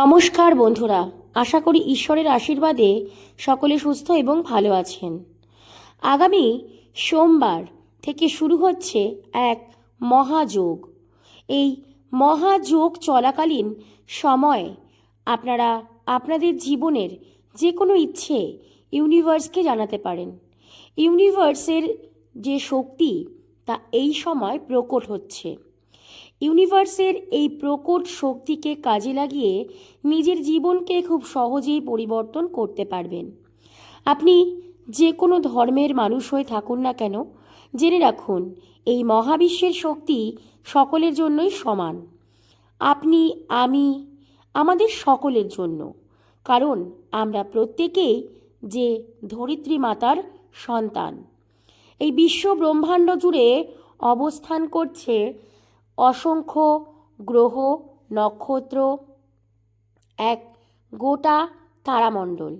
নমস্কার বন্ধুরা, আশা করি ঈশ্বরের আশীর্বাদে সকলে সুস্থ এবং ভালো আছেন। আগামী সোমবার থেকে শুরু হচ্ছে এক মহাযোগ। এই মহাযোগ চলাকালীন সময়ে আপনারা আপনাদের জীবনের যে কোনো ইচ্ছে ইউনিভার্সকে জানাতে পারেন। ইউনিভার্সের যে শক্তি তা এই সময় প্রকট হচ্ছে। ইউনিভার্সের এই প্রকট শক্তিকে কাজে লাগিয়ে নিজের জীবনকে খুব সহজেই পরিবর্তন করতে পারবেন। আপনি যে কোনো ধর্মের মানুষ হয়ে থাকুন না কেন, জেনে রাখুন, এই মহাবিশ্বের শক্তি সকলের জন্যই সমান। আপনি, আমি, আমাদের সকলের জন্য। কারণ আমরা প্রত্যেকেই যে ধরিত্রী মাতার সন্তান। এই বিশ্ব ব্রহ্মাণ্ড জুড়ে অবস্থান করছে অসংখ্য গ্রহ, নক্ষত্র। এক, গোটা তারামণ্ডল।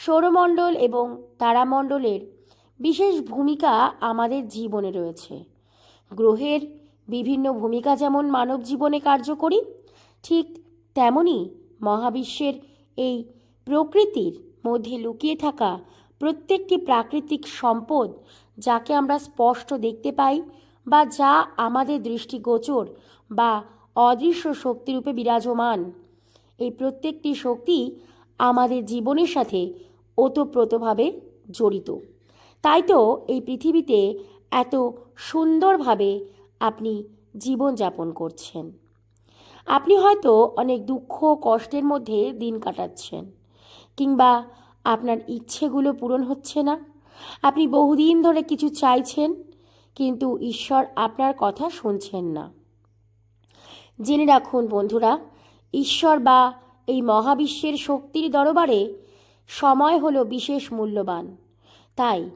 সৌরমণ্ডল এবং তারামণ্ডলের বিশেষ ভূমিকা আমাদের জীবনে রয়েছে। গ্রহের বিভিন্ন ভূমিকা যেমন মানব জীবনে কার্যকরী, ঠিক তেমনি মহাবিশ্বের এই প্রকৃতির মধ্যে লুকিয়ে থাকা প্রত্যেকটি প্রাকৃতিক সম্পদ যাকে আমরা স্পষ্ট দেখতে পাই বা যা আমাদের দৃষ্টিগোচর বা অদৃশ্য শক্তিরূপে বিরাজমান। এই প্রত্যেকটি শক্তি আমাদের জীবনের সাথে ওতপ্রোতভাবে জড়িত। তাই তো এই পৃথিবীতে এত সুন্দরভাবে আপনি জীবনযাপন করছেন। আপনি হয়তো অনেক দুঃখ কষ্টের মধ্যে দিন কাটাচ্ছেন, কিংবা আপনার ইচ্ছেগুলো পূরণ হচ্ছে না। আপনি বহুদিন ধরে কিছু চাইছেন কিন্তু ঈশ্বর আপনার কথা শুনছেন না। জেনে রাখুন বন্ধুরা, ঈশ্বর বা এই মহাবিশ্বের শক্তির দরবারে সময় হলো বিশেষ মূল্যবান। তাই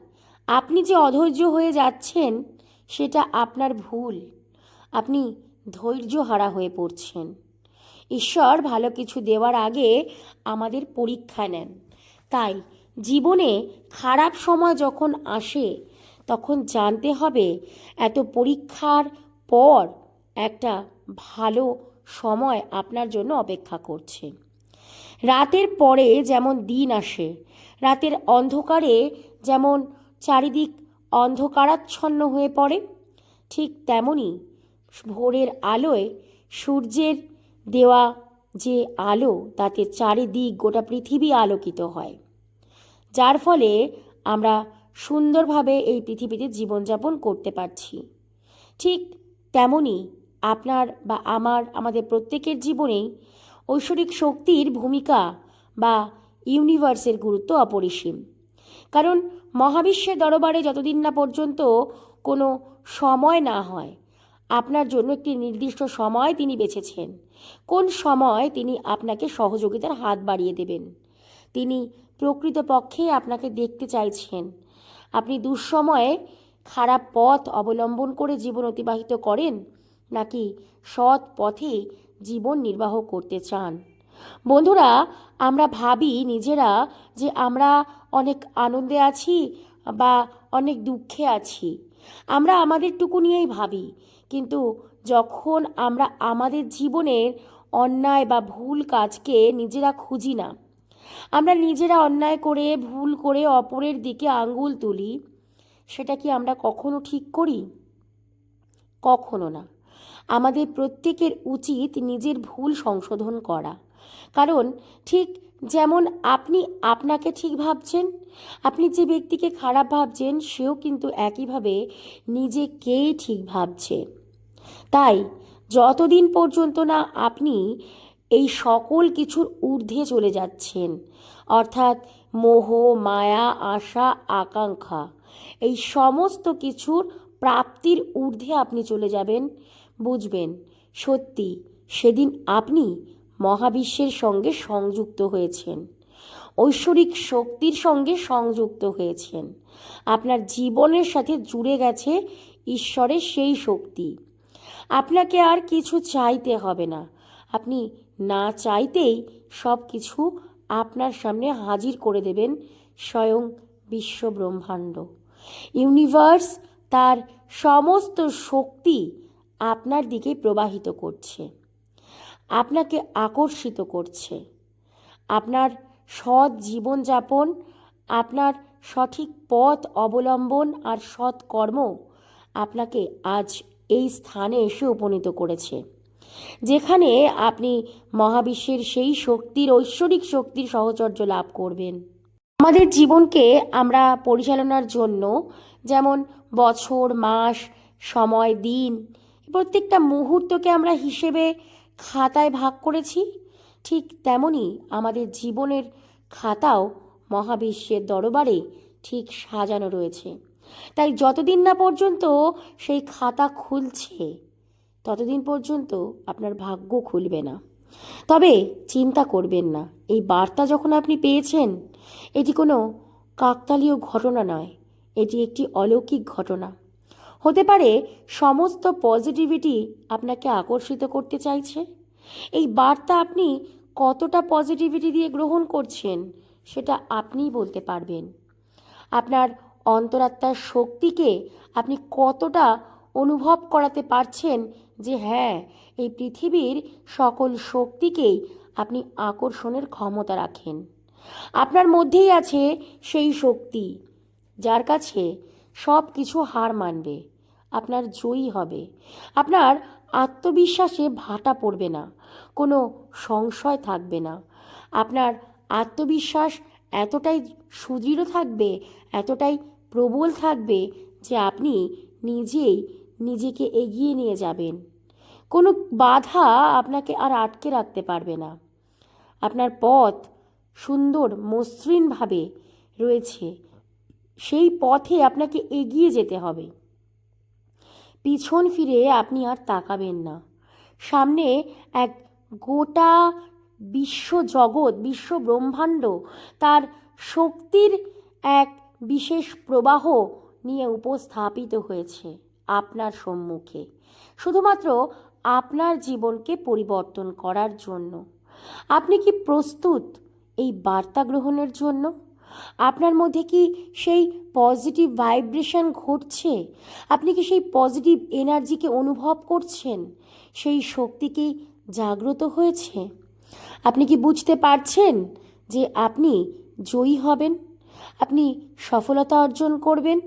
আপনি যে অধৈর্য হয়ে যাচ্ছেন, সেটা আপনার ভুল। আপনি ধৈর্য হারা হয়ে পড়ছেন। ঈশ্বর ভালো কিছু দেওয়ার আগে আমাদের পরীক্ষা নেন। তাই জীবনে খারাপ সময় যখন আসে তখন জানতে হবে এত পরীক্ষার পর একটা ভালো সময় আপনার জন্য অপেক্ষা করছে। রাতের পরে যেমন দিন আসে, রাতের অন্ধকারে যেমন চারিদিক অন্ধকারাচ্ছন্ন হয়ে পড়ে, ঠিক তেমনি ভোরের আলোয় সূর্যের দেওয়া যে আলো, তাতে চারিদিক গোটা পৃথিবী আলোকিত হয়। যার ফলে আমরা সুন্দরভাবে এই পৃথিবীতে জীবনযাপন করতে পারছি। ঠিক তেমনি আপনার বা আমার, আমাদের প্রত্যেকের জীবনেই ঐশ্বরিক শক্তির ভূমিকা বা ইউনিভার্সের গুরুত্ব অপরিসীম। কারণ মহাবিশ্বের দরবারে যতদিন না পর্যন্ত কোনো সময় না হয়, আপনার জন্য একটি নির্দিষ্ট সময় তিনি বেছেছেন। কোন সময় তিনি আপনাকে সহযোগিতার হাত বাড়িয়ে দেবেন? তিনি প্রকৃতপক্ষে আপনাকে দেখতে চাইছেন। আপনি দুঃসময়ে খারাপ পথ অবলম্বন করে জীবন অতিবাহিত করেন নাকি সৎ পথে জীবন নির্বাহ করতে চান? বন্ধুরা, আমরা ভাবি নিজেরা যে আমরা অনেক আনন্দে আছি বা অনেক দুঃখে আছি। আমরা আমাদেরটুকু নিয়েই ভাবি। কিন্তু যখন আমরা আমাদের জীবনের অন্যায় বা ভুল কাজকে নিজেরা খুঁজি না আমরা নিজেরা অন্যায় করে, ভুল করে অপরের দিকে আঙ্গুল তুলি, সেটা কি আমরা কখনো ঠিক করি? কখনো না। আমাদের প্রত্যেকের উচিত নিজের ভুল সংশোধন করা। কারণ ঠিক যেমন আপনি আপনাকে ঠিক ভাবছেন, আপনি যে ব্যক্তিকে খারাপ ভাবছেন, সেও কিন্তু একইভাবে নিজেকেই ঠিক ভাবছে। তাই যতদিন পর্যন্ত না আপনি এই সকল কিছুর ঊর্ধ্বে চলে যাচ্ছেন। অর্থাৎ মোহ, মায়া, আশা, আকাঙ্ক্ষা, এই সমস্ত কিছুর প্রাপ্তির ঊর্ধ্বে আপনি চলে যাবেন। বুঝবেন, সত্যি, সেদিন আপনি মহাবিশ্বের সঙ্গে সংযুক্ত হয়েছেন। ঐশ্বরিক শক্তির সঙ্গে সংযুক্ত হয়েছেন। আপনার জীবনের সাথে জুড়ে গেছে ঈশ্বরের সেই শক্তি। আপনাকে আর কিছু চাইতে হবে না। আপনি না চাইতেই সব কিছু আপনার সামনে হাজির করে দেবেন স্বয়ং বিশ্ব ব্রহ্মাণ্ড ইউনিভার্স তার সমস্ত শক্তি আপনার দিকে প্রবাহিত করছে। আপনাকে আকর্ষিত করছে। আপনার সৎ জীবনযাপন, আপনার সঠিক পথ অবলম্বন আর সৎ কর্ম আপনাকে আজ এই স্থানে এসে উপনীত করেছে। যেখানে আপনি মহাবিশ্বের সেই শক্তির, ঐশ্বরিক শক্তির সহচর্য লাভ করবেন। আমাদের জীবনকে আমরা পরিচালনার জন্য যেমন বছর, মাস, সময়, দিন প্রত্যেকটা মুহূর্তকে আমরা হিসেবে খাতায় ভাগ করেছি, ঠিক তেমনি আমাদের জীবনের খাতাও মহাবিশ্বের দরবারে ঠিক সাজানো রয়েছে। তাই যতদিন না পর্যন্ত সেই খাতা খুলছে ততদিন পর্যন্ত আপনার ভাগ্য খুলবে না। তবে চিন্তা করবেন না, এই বার্তা যখন আপনি পেয়েছেন, এটি কোনো কাকতালীয় ঘটনা নয়, এটি একটি অলৌকিক ঘটনা। হতে পারে সমস্ত পজিটিভিটি আপনাকে আকর্ষিত করতে চাইছে। এই বার্তা আপনি কতটা পজিটিভিটি দিয়ে গ্রহণ করছেন, সেটা আপনিই বলতে পারবেন। আপনার অন্তরাত্মার শক্তিকে আপনি কতটা অনুভব করাতে পারছেন যে হ্যাঁ এই পৃথিবীর সকল শক্তিকেই আপনি আকর্ষণের ক্ষমতা রাখেন। আপনার মধ্যেই আছে সেই শক্তি, যার কাছে সব কিছু হার মানবে, আপনার জয়ী হবে। আপনার আত্মবিশ্বাসে ভাটা পড়বে না, কোনো সংশয় থাকবে না। আপনার আত্মবিশ্বাস এতটাই সুদৃঢ় থাকবে, এতটাই প্রবল থাকবে যে আপনি নিজেই নিজেকে এগিয়ে নিয়ে যাবেন। কোনো বাধা আপনাকে আর আটকে রাখতে পারবে না। আপনার পথ সুন্দর, মসৃণভাবে রয়েছে। সেই পথে আপনাকে এগিয়ে যেতে হবে। পিছন ফিরে আপনি আর তাকাবেন না। সামনে এক গোটা বিশ্ব জগৎ, বিশ্ব ব্রহ্মাণ্ড, তার শক্তির এক বিশেষ প্রবাহ নিয়ে উপস্থাপিত হয়েছে। আপনার সম্মুখে। শুধুমাত্র আপনার জীবনকে পরিবর্তন করার জন্য। আপনি কি প্রস্তুত এই বার্তা গ্রহণের জন্য? আপনার মধ্যে কি সেই পজিটিভ ভাইব্রেশন ঘটছে? আপনি কি সেই পজিটিভ এনার্জিকে অনুভব করছেন? সেই শক্তি কি জাগ্রত হয়েছে? আপনি কি বুঝতে পারছেন যে আপনি জয়ী হবেন? আপনি সফলতা অর্জন করবেন?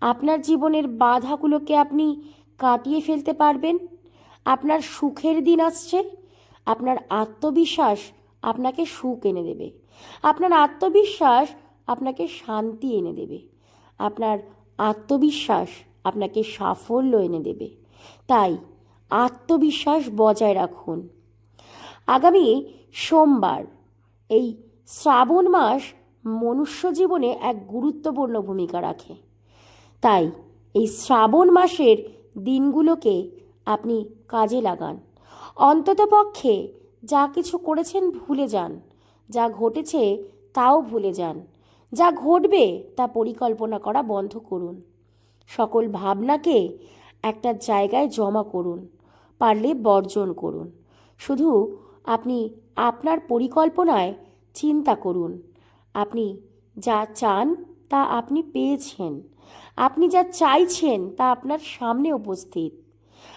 আপনার জীবনের বাধাগুলোকে আপনি কাটিয়ে ফেলতে পারবেন। আপনার সুখের দিন আসছে। আপনার আত্মবিশ্বাস আপনাকে সুখ এনে দেবে। আপনার আত্মবিশ্বাস আপনাকে শান্তি এনে দেবে। আপনার আত্মবিশ্বাস আপনাকে সাফল্য এনে দেবে। তাই আত্মবিশ্বাস বজায় রাখুন। আগামী সোমবার, এই শ্রাবণ মাস মনুষ্য জীবনে এক গুরুত্বপূর্ণ ভূমিকা রাখে। তাই এই শ্রাবণ মাসের দিনগুলোকে আপনি কাজে লাগান। অন্ততপক্ষে যা কিছু করেছেন ভুলে যান, যা ঘটেছে তাও ভুলে যান, যা ঘটবে তা পরিকল্পনা করা বন্ধ করুন। সকল ভাবনাকে একটা জায়গায় জমা করুন, পারলে বর্জন করুন। শুধু আপনি আপনার পরিকল্পনায় চিন্তা করুন, আপনি যা চান তা আপনি পেয়েছেন। আপনি যা চাইছেন তা আপনার সামনে উপস্থিত।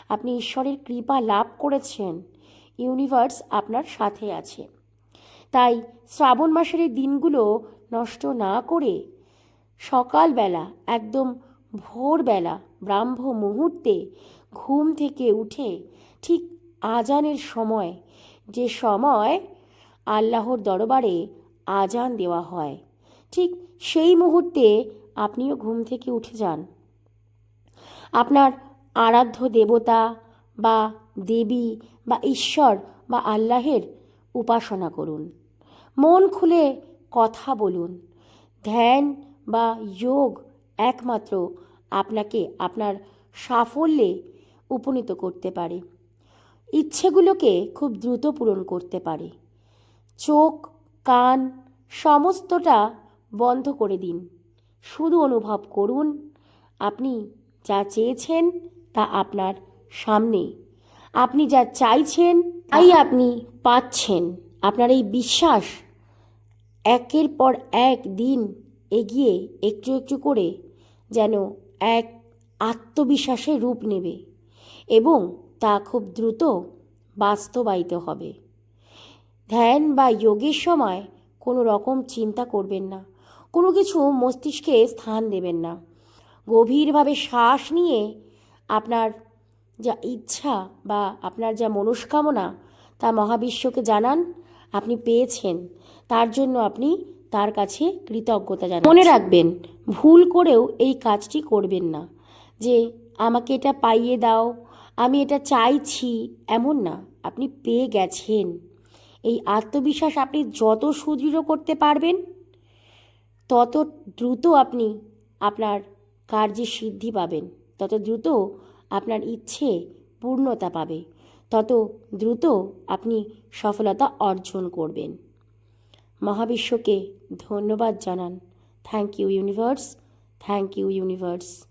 আপনি ঈশ্বরের কৃপা লাভ করেছেন। ইউনিভার্স আপনার সাথে আছে। তাই শ্রাবণ মাসের এই দিনগুলো নষ্ট না করে সকালবেলা, একদম ভোরবেলা, ব্রাহ্ম মুহূর্তে ঘুম থেকে উঠে ঠিক আজানের সময়, যে সময় আল্লাহর দরবারে আজান দেওয়া হয়, ঠিক সেই মুহূর্তে আপনিও ঘুম থেকে উঠে যান। আপনার আরাধ্য দেবতা বা দেবী বা ঈশ্বর বা আল্লাহের উপাসনা করুন। মন খুলে কথা বলুন। ধ্যান বা যোগ একমাত্র আপনাকে আপনার সাফল্যে উপনীত করতে পারে। ইচ্ছেগুলোকে খুব দ্রুত পূরণ করতে পারে। চোখ, কান সমস্তটা বন্ধ করে দিন। শুধু অনুভব করুন। আপনি যা চেয়েছেন তা আপনার সামনে। আপনি যা চাইছেন তাই আপনি পাচ্ছেন। আপনার এই বিশ্বাস একের পর এক দিন এগিয়ে একটু একটু করে যেন এক আত্মবিশ্বাসের রূপ নেবে এবং তা খুব দ্রুত বাস্তবায়িত হবে। ধ্যান বা যোগের সময় কোনো রকম চিন্তা করবেন না। কোনো কিছু মস্তিষ্কে স্থান দেবেন না। গভীরভাবে শ্বাস নিয়ে আপনার যা ইচ্ছা বা আপনার যা মনস্কামনা তা মহাবিশ্বকে জানান, আপনি পেয়েছেন। তার জন্য আপনি তার কাছে কৃতজ্ঞতা জানান। মনে রাখবেন, ভুল করেও এই কাজটি করবেন না। যে, আমাকে এটা পাইয়ে দাও, আমি এটা চাইছি এমন না, আপনি পেয়ে গেছেন। এই আত্মবিশ্বাস আপনি যত সুদৃঢ় করতে পারবেন তত দ্রুত আপনি আপনার কার্যে সিদ্ধি পাবেন। তত দ্রুত আপনার ইচ্ছে পূর্ণতা পাবে। তত দ্রুত আপনি সফলতা অর্জন করবেন। মহাবিশ্বকে ধন্যবাদ জানান। Thank you universe thank you universe